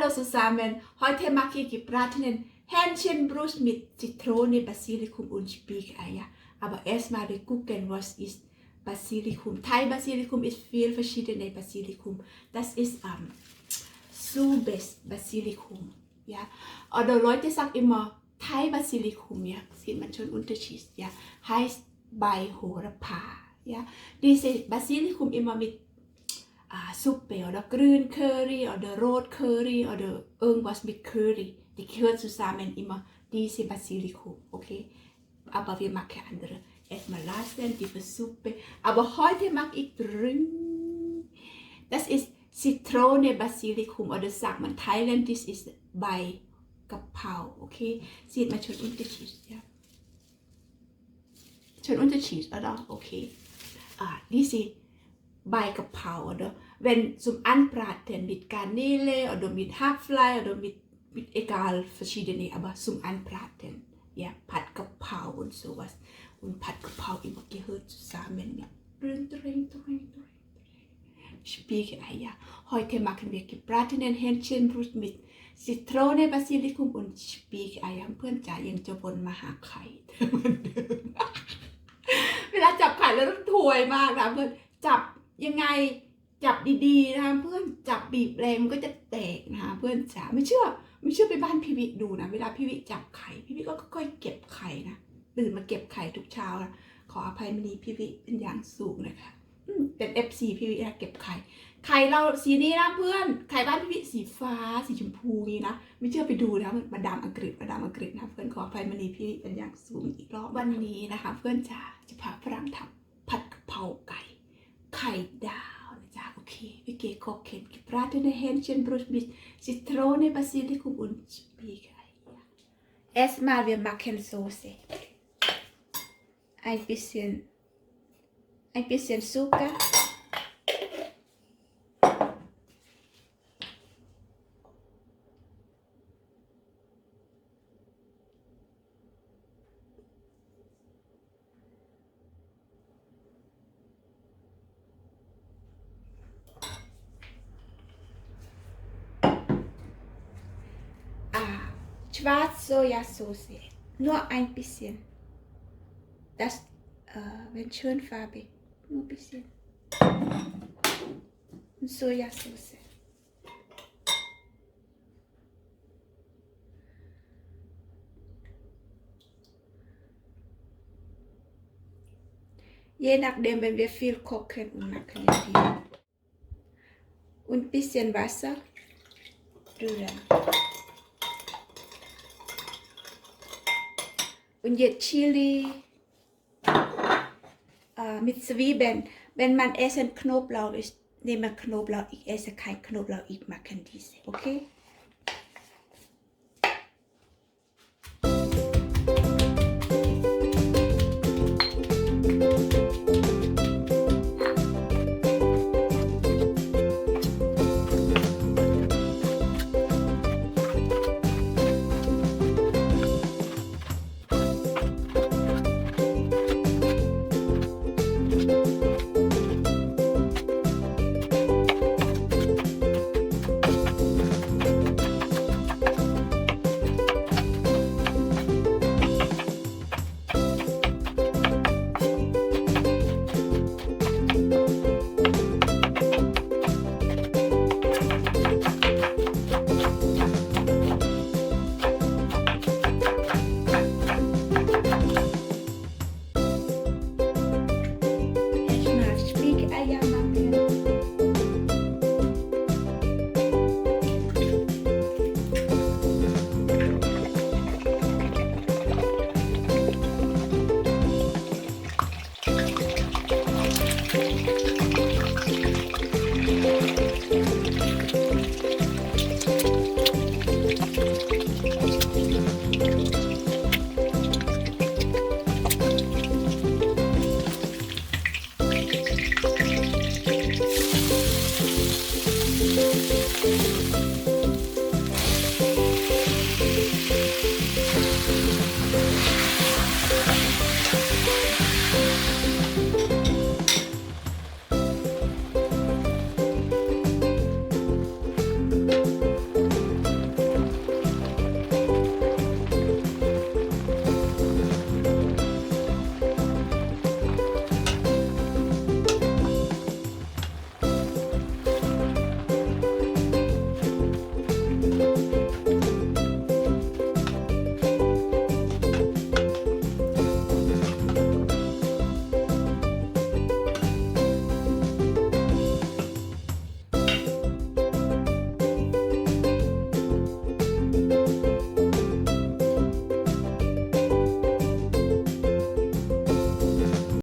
Hallo zusammen, heute mache ich gebratenen Hähnchenbrust mit Zitrone, Basilikum und Spiegeleier. Aber erstmal wir gucken, was ist Basilikum. Thai-Basilikum ist viel verschiedene Basilikum. Das ist ähm, Subes-Basilikum. Ja. Oder Leute sagen immer Thai-Basilikum, ja. sieht man schon Unterschied. Ja. Heißt bei Horapa. Ja. Diese Basilikum immer mit ซุปเปอร์กรีนเคอร์รี่หรือโรสเคอร์รี่หรือเอิงวัสบิคเคอรี่ที่เคือสุดสามันอิมาดีซิบาซิลิคุโอเคอาบะวิมักแค่อันเดอร์เอ็ดมาลาสเซนที่เป็นซุปเปอร์อาบะฮอยที่มักอีกดริงนั่นคือซิตรเนบาซิลิคุมหรือสักมันไทยแลนด์ที่คือใบกะเพราโอเคซีดมาชนอุ้นตะชีสยาชนอุ้นตะชีสอะไรโอเคอ่าดีสิบกับเผาเด้อเว้นสุมอันปราดเถนบิดการนี่เลยอดมิดฮักฟลายอดมิดบิดเอกาลฟชีเดนี่อบะสุมอันปราดเถีนอย่าผัดกับเผาอุนสุวัสอุนผัดกับเผาอีกเมื่อกี้เฮิร์ตซามเนี่ยเรื่องตัวเองตัวเองตัวเองชิปีกไอ้ยาหอยเทมักเนี่ยกัปราดเนนเฮนเชนบรูสมิดสิทโรในบาซิลิคุมอุนชปีกไอ้ยาเพื่อนจ๋ายังจะบนมหาไข่เวลาจับไข่แล้วต้องถวยมากนะเพื่อนจับยังไงจับดีๆนะเพื่อนจับบีบแรงมันก็จะแตกนะเพื่อนจ๋าไม่เชื่อ ไม่เชื่อไปบ้านพี่วิดูนะ เวลาพี่วิจับไข่พี่วิก็ค่อยเก็บไข่นะตื่นมาเก็บไข่ทุกเช้านะขออภัยมณีพี่วิเป็นอย่างสูงนะคะเป็นเอฟซีพี่วินะเก็บไข่ไข่เราสีนี้นะเพื่อนไข่บ้านพี่วิสีฟ้าสีชมพูนี้นะไม่เชื่อไปดูนะมาดามอังกฤษมาดามอังกฤษนะเพื่อนขออภัยมณีพี่วิเป็นอย่างสูงอีกรอบวันนี้นะคะ เพื่อนจ๋าจะพาฝรั่งทำผัดกะเพราไก่ไข่ดาวนะจ๊ะโอเควิเกโคเคนกิปราเทนเฮนเชนบรูชมิสซิโตรเนบาซิลิคุมอุนปีกไเอสมาเวียมาเคนโซเซ ein bisschen, ein bisschen Zucker Schwarz-Sojasauce. Nur ein bisschen. Das, äh, wenn schön farbig. Nur ein bisschen. Und Sojasauce. Je nachdem, wenn wir viel kochen und machen wir. Und ein bisschen Wasser rühren. und jetzt Chili äh, mit Zwiebeln. Wenn man essen Knoblauch, ist, nehme Knoblauch, ich esse kein Knoblauch, ich mag diese, okay?